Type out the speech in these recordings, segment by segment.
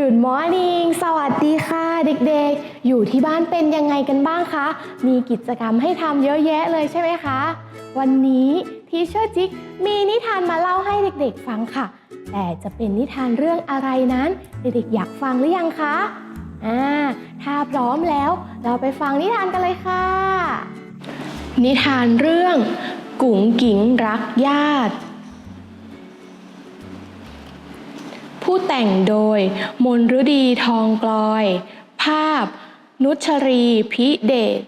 Good morning สวัสดีค่ะ เด็กๆ อยู่ที่บ้านเป็นยังไงกันบ้างคะ มีกิจกรรมให้ทำเยอะแยะเลยใช่ไหมคะ วันนี้ทีเชอร์จิ๊กมีนิทานมาเล่าให้เด็กๆฟังค่ะ แต่จะเป็นนิทานเรื่องอะไรนั้น เด็กๆอยากฟังหรือยังคะ อ่า ถ้าพร้อมแล้วเราไปฟังนิทานกันเลยค่ะ นิทานเรื่อง กุ๋งกิ๋งรักญาติ ผู้แต่งโดย มนฤดีทองกลอย ภาพ นุชรีพิเดช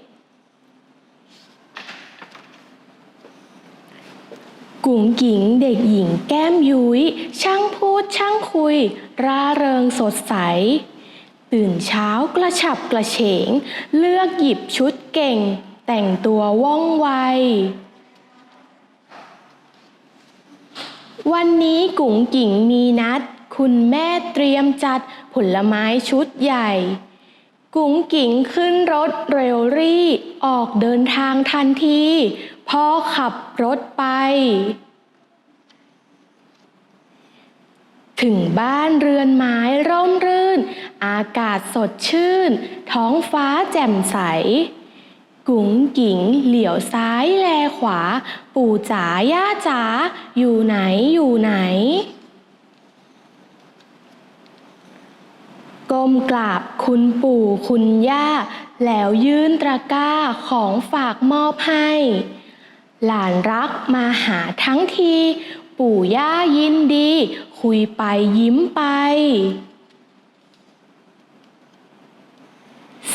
กุ๋งกิ๋งเด็กหญิงแก้มยุ้ย ช่างพูดช่างคุย ร่าเริงสดใส ตื่นเช้ากระฉับกระเฉง เลือกหยิบชุดเก่ง แต่งตัวว่องไว วันนี้กุ๋งกิ๋งมีนัด คุณแม่เตรียมจัดผลไม้ชุดใหญ่ กุ๋งกิ๋งขึ้นรถเรลรี่ออกเดินทางทันที พ่อขับรถไป ถึงบ้านเรือนไม้ร่มรื่น อากาศสดชื่น ท้องฟ้าแจ่มใสกุ๋งกิ๋งเหลียวซ้ายแลขวา ปู่จ๋าย่าจ๋าอยู่ไหนอยู่ไหน ก้มกราบคุณปู่คุณย่า แล้วยื่นตะกร้าของฝากมอบให้ หลานรักมาหาทั้งที ปู่ย่ายินดี คุยไปยิ้มไป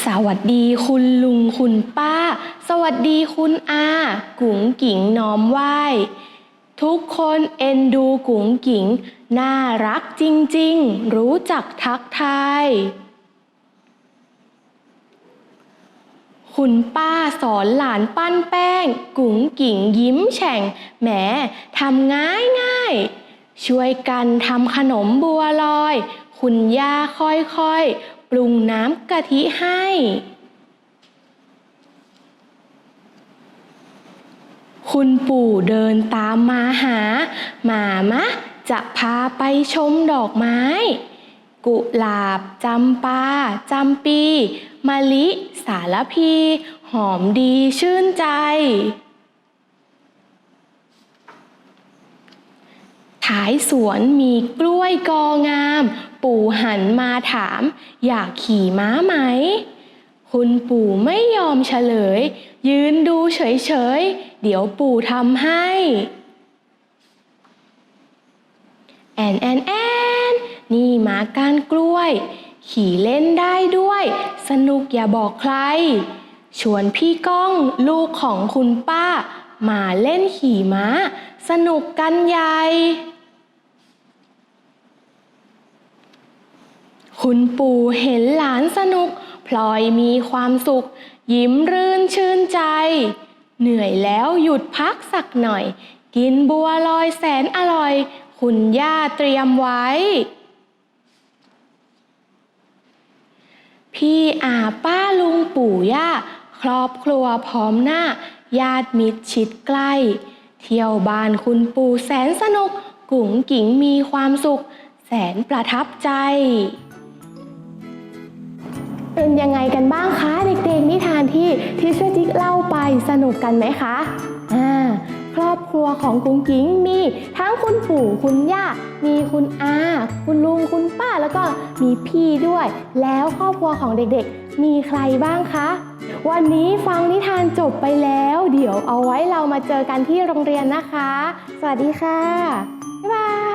สวัสดีคุณลุงคุณป้า สวัสดีคุณอา กุ๋งกิ๋งน้อมไหว้ ทุกคนเอ็นดูกุ๋งกิ๋งน่ารักจริง ๆ รู้จักทักทาย คุณป้าสอนหลานปั้นแป้ง กุ๋งกิ๋งยิ้มแฉ่งแหมทำง่ายง่ายช่วยกันทำขนมบัวลอย คุณย่าค่อยๆ ปรุงน้ำกะทิให้ คุณปู่เดินตามมาหา หมามะ จะพาไปชมดอกไม้ กุหลาบจำปาจำปีมะลิ สารพี หอมดีชื่นใจ ท้ายสวนมีกล้วยกองาม ปู่หันมาถาม อยากขี่ม้าไหม คุณปู่ไม่ยอมเฉลย ยืนดูเฉยๆ เดี๋ยวปู่ทำให้ แอนแอนแอนนี่มากานกล้วย ขี่เล่นได้ด้วย สนุกอย่าบอกใคร ชวนพี่ก้องลูกของคุณป้า มาเล่นขี่ม้า สนุกกันใหญ่คุณปู่เห็นหลานสนุก พลอยมีความสุข ยิ้มรื่นชื่นใจ เหนื่อยแล้วหยุดพักสักหน่อย กินบัวลอยแสนอร่อย คุณย่าเตรียมไว้ พี่อาป้าลุงปู่ย่าครอบครัวพร้อมหน้า ญาติมิตรชิดใกล้ เที่ยวบ้านคุณปู่แสนสนุก กุ๋งกิ๋งมีความสุข แสนประทับใจ เป็นยังไงกันบ้างคะเด็กๆ นิทานที่ที่เชจิ๊กเล่าไปสนุกกันไหมคะอ่าครอบครัวของกุ้งกิ้งมีทั้งคุณปู่คุณย่า มีคุณอา คุณลุงคุณป้าแล้วก็มีพี่ด้วย แล้วครอบครัวของเด็กๆ มีใครบ้างคะวันนี้ฟังนิทานจบไปแล้ว เดี๋ยวเอาไว้เรามาเจอกันที่โรงเรียนนะคะ สวัสดีค่ะ บ๊ายบาย